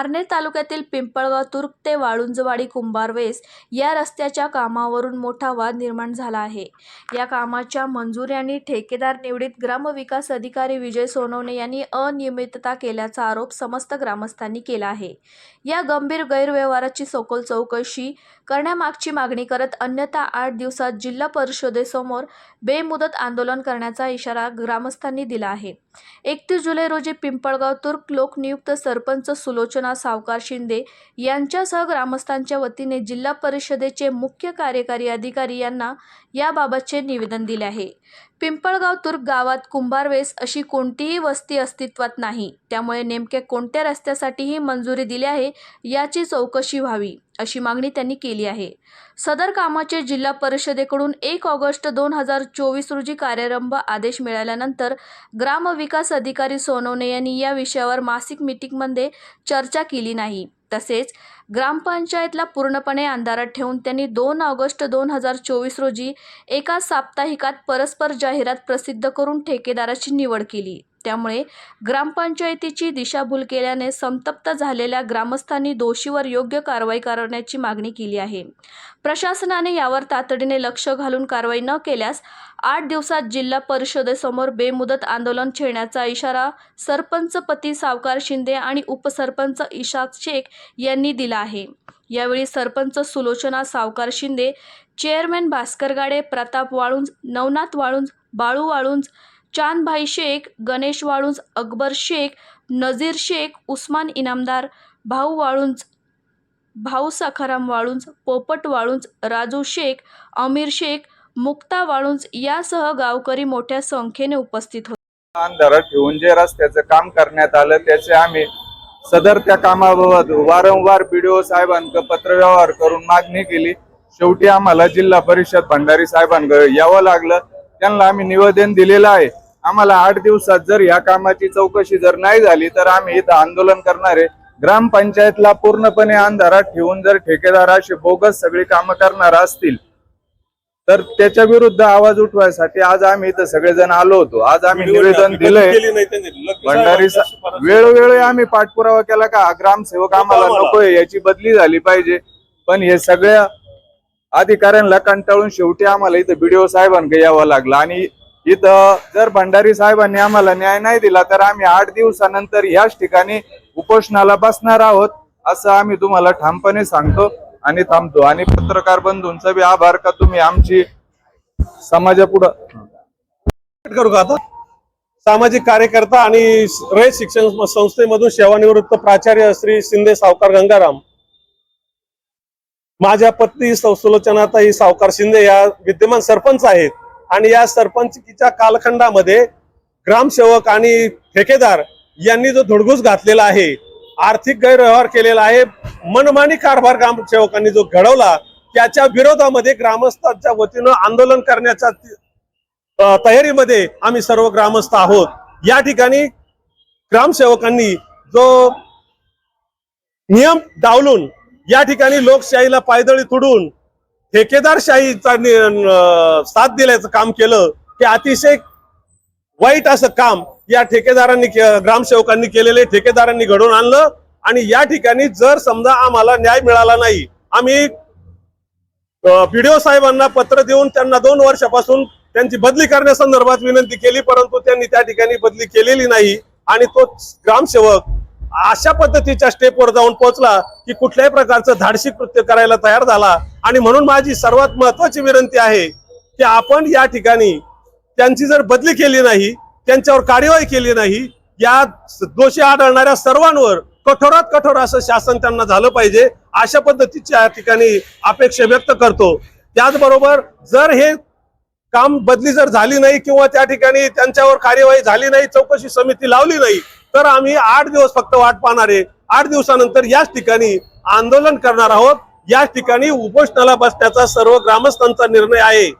पारनेर तालुक्यातील पिंपळगाव तुर्क ते वाळुंजवाडी कुंभारवेस या रस्त्याच्या कामावरून मोठा वाद निर्माण झाला आहे. या कामाच्या मंजुरी आणि ठेकेदार निवडीत ग्रामविकास अधिकारी विजय सोनवणे यांनी अनियमितता केल्याचा आरोप समस्त ग्रामस्थांनी केला आहे. या गंभीर गैरव्यवहाराची सखोल चौकशी करण्यामागची मागणी करत अन्यथा आठ दिवसात जिल्हा परिषदेसमोर बेमुदत आंदोलन करण्याचा इशारा ग्रामस्थांनी दिला आहे. एकतीस जुलै रोजी पिंपळगाव तुर्क लोकनियुक्त सरपंच सुलोचना सावकार शिंदे यांच्यासह ग्रामस्थांच्या वतीने जिल्हा परिषदेचे मुख्य कार्यकारी अधिकारी यांना याबाबतचे निवेदन दिले आहे. पिंपळगाव तुर्क गावात कुंभारवेस अशी कोणतीही वस्ती अस्तित्वात नाही. त्यामुळे नेमक्या कोणत्या रस्त्यासाठी ही मंजुरी दिली आहे याची चौकशी व्हावी अशी मागणी त्यांनी केली आहे. सदर कामाचे जिल्हा परिषदेकडून एक ऑगस्ट दोन हजार चोवीस रोजी कार्यारंभ आदेश मिळाल्यानंतर ग्रामविकास अधिकारी सोनवणे यांनी या विषयावर मासिक मिटिंगमध्ये चर्चा केली नाही. तसेच ग्रामपंचायतला पूर्णपणे अंधारात ठेवून त्यांनी दोन ऑगस्ट दोन हजार चोवीस रोजी एका साप्ताहिकात परस्पर जाहिरात प्रसिद्ध करून ठेकेदाराची निवड केली. त्यामुळे ग्रामपंचायतीची दिशाभूल केल्याने संतप्त झालेल्या ग्रामस्थांनी दोषीवर योग्य कारवाई करण्याची मागणी केली आहे. प्रशासनाने यावर तातडीने लक्ष घालून कारवाई न केल्यास आठ दिवसात जिल्हा परिषदेसमोर बेमुदत आंदोलन छेडण्याचा इशारा सरपंचपती सावकार शिंदे आणि उपसरपंच इशाक शेख यांनी दिला आहे. यावेळी सरपंच सुलोचना सावकार शिंदे चेअरमॅन भास्कर गाडे प्रताप वाळुंज नवनाथ वाळुंज बाळू वाळुंज चांदभाई शेख गणेश वाळुंज अकबर शेख नझीर शेख उस्मान इनामदार भाऊ वाळुंज भाऊ सखाराम वाळुंज पोपट वाळुंज राजू शेख अमीर शेख मुक्ता वाळुंज यासह गावकरी मोठ्या संख्येने उपस्थित होते. अंधारात ठेवून जे रस्त्याचं काम करण्यात आलं त्याचे आम्ही सदर त्या कामाबाबत वारंवार बी ओ साहेबांक पत्रव्यवहार करून मागणी केली. शेवटी आम्हाला जिल्हा परिषद भंडारी साहेबांकडे यावं लागलं. त्यांना आम्ही निवेदन दिलेलं आहे. आम्हाला आठ दिवसात जर या कामाची चौकशी जर नाही झाली तर आम्ही इथं आंदोलन करणार ग्रामपंचायतला पूर्णपणे अंधारात ठेवून जर ठेकेदार अशी बोगस सगळी कामं करणार असतील तर त्याच्या विरुद्ध आवाज उठवायसाठी आज आम्ही इथं सगळेजण आलो होतो. आज आम्ही निवेदन दिलंय. भंडारी वेळोवेळी आम्ही पाठपुरावा केला का ग्रामसेवक आम्हाला आम्हाला. नकोय याची बदली झाली पाहिजे. पण हे सगळ्या अधिकाऱ्यांना कंटाळून शेवटी आम्हाला इथं बीडीओ साहेबांकडे यावं लागलं. आणि इथं जर भंडारी साहेबांनी आम्हाला न्याय नाही दिला तर आम्ही आठ दिवसानंतर याच ठिकाणी उपोषणाला बसणार आहोत असं आम्ही तुम्हाला ठामपणे सांगतो आणि थांबतो. आणि पत्रकार बंधूंचा बी आभार का तुम्ही आमची समाजापुढं करू का आता? सामाजिक कार्यकर्ता आणि रयत शिक्षण संस्थेमधून सेवानिवृत्त प्राचार्य श्री शिंदे सावकार गंगाराम. माझ्या पत्नी सौ- सुलोचनाताई सावकार शिंदे या विद्यमान सरपंच आहेत. आणि या सरपंचकीच्या कालखंडामध्ये ग्रामसेवक आणि ठेकेदार यांनी जो धुडगूस घातलेला आहे आर्थिक गैरव्यवहार केलेला आहे मनमानी कारभार ग्रामसेवकांनी जो घडवला त्याच्या विरोधामध्ये ग्रामस्थांच्या वतीनं आंदोलन करण्याच्या तयारीमध्ये आम्ही सर्व ग्रामस्थ आहोत. या ठिकाणी ग्रामसेवकांनी जो नियम डावलून या ठिकाणी लोकशाहीला पायदळी तुडून ठेकेदारशाहीचा साथ दिल्याचं काम केलं की अतिशय वाईट असं काम या ठेकेदारांनी ग्रामसेवकांनी केलेले ठेकेदारांनी घडवून आणलं आणि या ठिकाणी जर समजा आम्हाला न्याय मिळाला नाही आम्ही बीडीओ साहेबांना पत्र देऊन त्यांना दोन वर्षापासून त्यांची बदली करण्यासंदर्भात विनंती केली परंतु त्यांनी त्या ठिकाणी बदली केलेली नाही आणि तो ग्रामसेवक अशा पद्धतीच्या स्टेपवर जाऊन पोहोचला की कुठल्याही प्रकारचं धाडसी कृत्य करायला तयार झाला. आणि म्हणून माझी सर्वात महत्वाची विनंती आहे की आपण या ठिकाणी त्यांची जर बदली केली नाही त्यांच्यावर कार्यवाही केली नाही या दोषी आढळणाऱ्या सर्वांवर कठोरात कठोर असं शासन त्यांना झालं पाहिजे अशा पद्धतीच्या या ठिकाणी अपेक्षा व्यक्त करतो. त्याचबरोबर जर हे काम बदली जर झाली नाही किंवा त्या ठिकाणी त्यांच्यावर कार्यवाही झाली नाही चौकशी समिती लावली नाही तर आम्ही आठ दिवस फक्त वाट पाहणार आहे. आठ दिवसानंतर याच ठिकाणी आंदोलन करणार आहोत. याच ठिकाणी उपोषणाला बसण्याचा सर्व ग्रामस्थांचा निर्णय आहे.